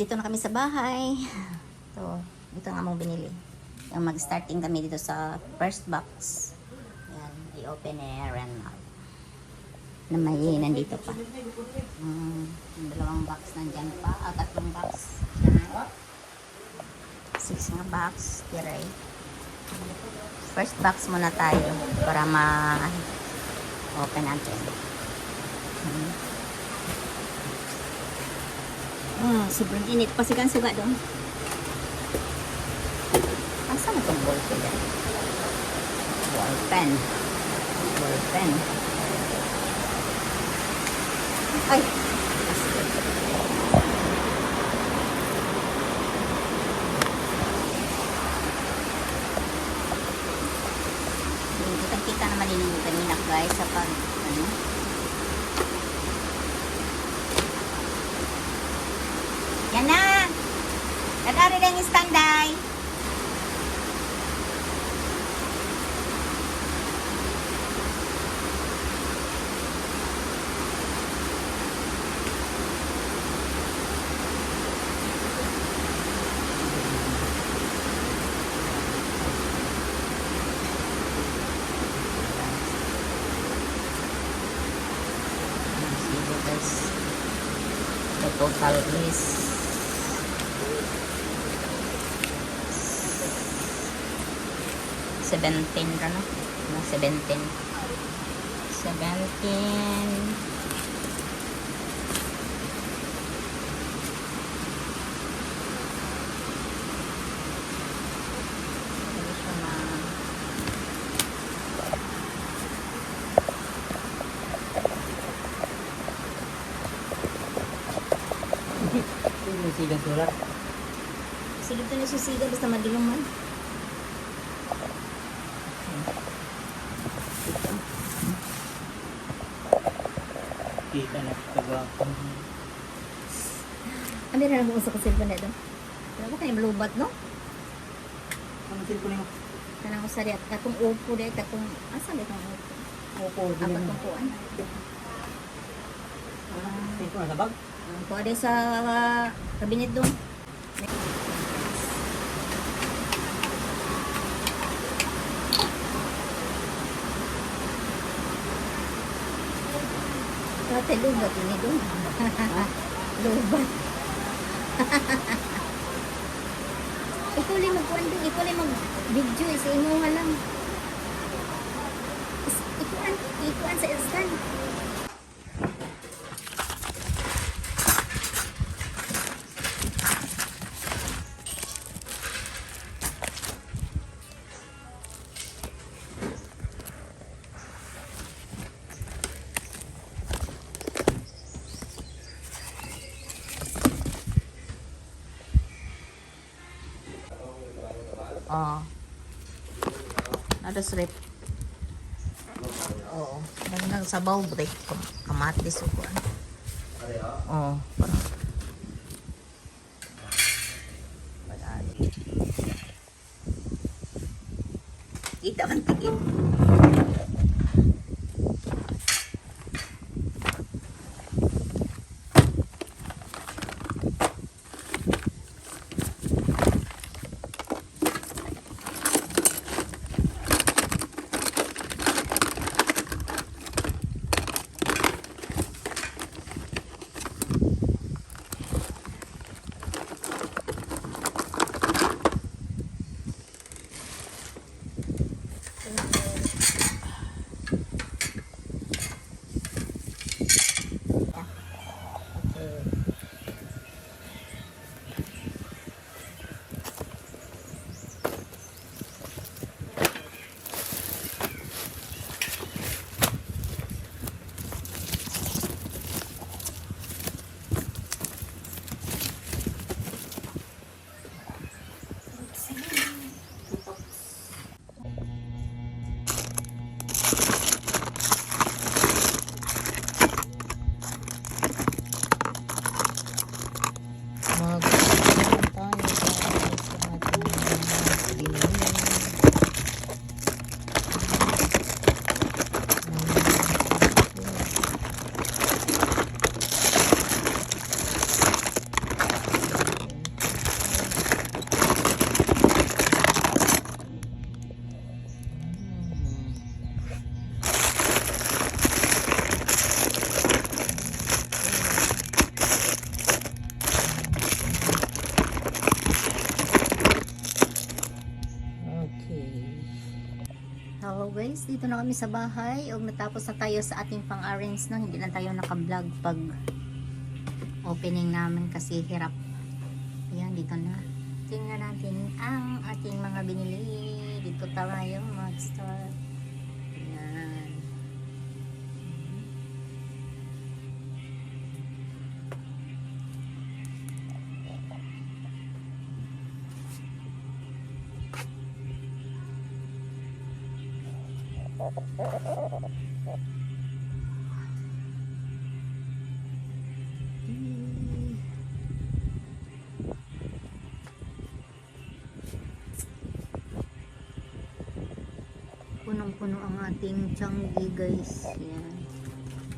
dito na kami sa bahay. So, dito nga mong binili. Yung mag-starting kami dito sa first box. Yan, i-open air and out. Na may nandito pa. Mm, yung dalawang box nandyan pa. Ah, tatlong box. Yan. Six nga box. Tiray. First box muna tayo para ma-open natin. Mm. Hmm, sobrang init. Pasikan suga doon. Asan na itong ballpen yan? Ballpen. Ballpen. Ay! Kita-kita naman din yung kanina guys sa pag ano, Yan na! Kadari lang yung standby. Total is seventeen ka no? Mga seventeen. Seventeen. Hindi siya ma- Yung sigang sulat. Sige to na susiga basta madilim man. Ano na lang sa cellphone na ito? Wala ba kayo malubat, no? Ano cellphone mo? Kanang ko sari at katong upo dahil katong asa dito ang upo? Ang dili mo. katong kuan. Ito na sabag. Ang kuha din sa ah, kabinet doon. Dati lubat ini doon. lubat. ikaw lang magkuhan doon. Ikaw lang mag-video. Isa inuha lang. Ikuan. Ikuan sa instant. Oo. Adas rep. Oo. Nang sabaw break kam- kamatis o kuan. Oo. Parang. Kita man tigil. dito na kami sa bahay. O natapos na tayo sa ating pang-arrange no. Hindi lang tayo naka-vlog pag opening namin kasi hirap. Ayan, dito na. Tingnan natin ang ating mga binili. Dito tayo mag-start. Punong-puno ang ating Changi guys. Yan.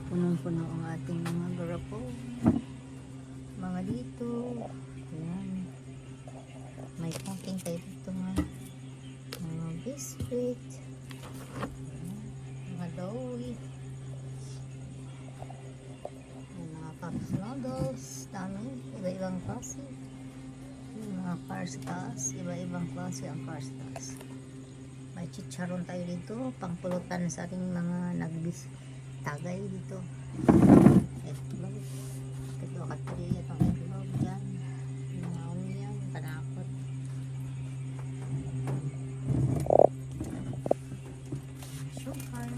Punong-puno ang ating mga grapo. Mga parstas. Iba-ibang klase ang parstas. May chicharon tayo dito, pangpulutan sa ating mga nagbis tagay dito. Itlog. Ito katri, itong itlog dyan. Mga onion, panakot. Sugar.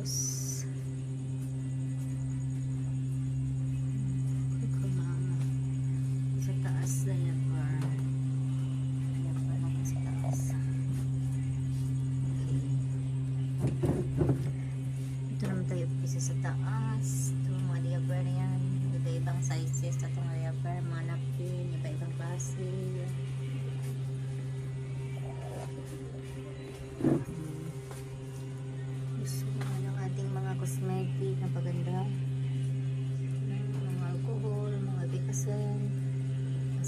Mga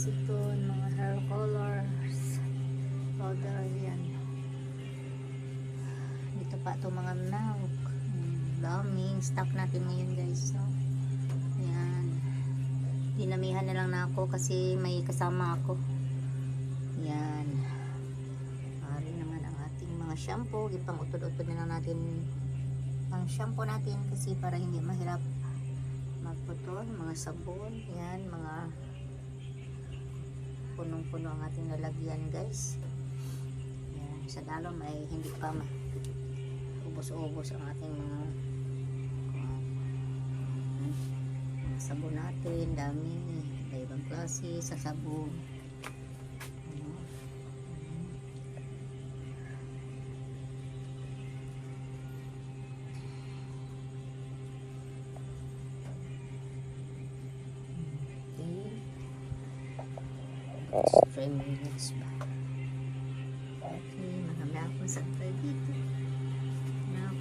aceton, mga hair colors, powder, yan. Dito pa ito mga milk. Hmm, daming stock natin ngayon guys. So, Ayan. Dinamihan na lang na ako kasi may kasama ako. Ayan. Ari naman ang ating mga shampoo. Ipang utod-utod na lang natin ang shampoo natin kasi para hindi mahirap magputol. Mga sabon. Ayan. Mga punong-puno ang ating lalagyan guys. Ayan. Sa dalom ay hindi pa ma- ubos-ubos ang ating mga mga sabon natin, dami, iba-ibang klase sa sabon. Try minutes? Okay, marami akong sabay dito. Na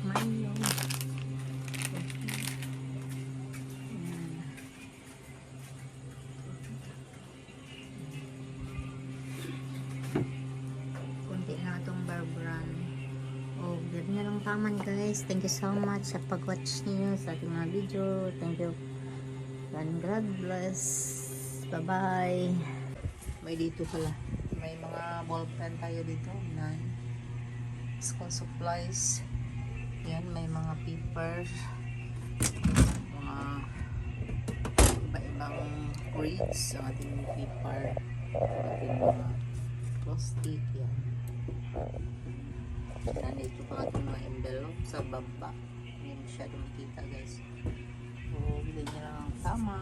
itong barbaran. Oh, na lang taman guys. Thank you so much sa pag-watch niyo sa ating mga video. Thank you. And God bless. Bye-bye. May dito pala. May mga ball pen tayo dito. Nine. School supplies. Yan, may mga papers. Mga iba-ibang grades ang ating paper. Ang ating mga plastic. Yan. Nandito pa ating mga envelope sa baba. Hindi masyadong makita guys. So, bilhin nyo lang ang tama.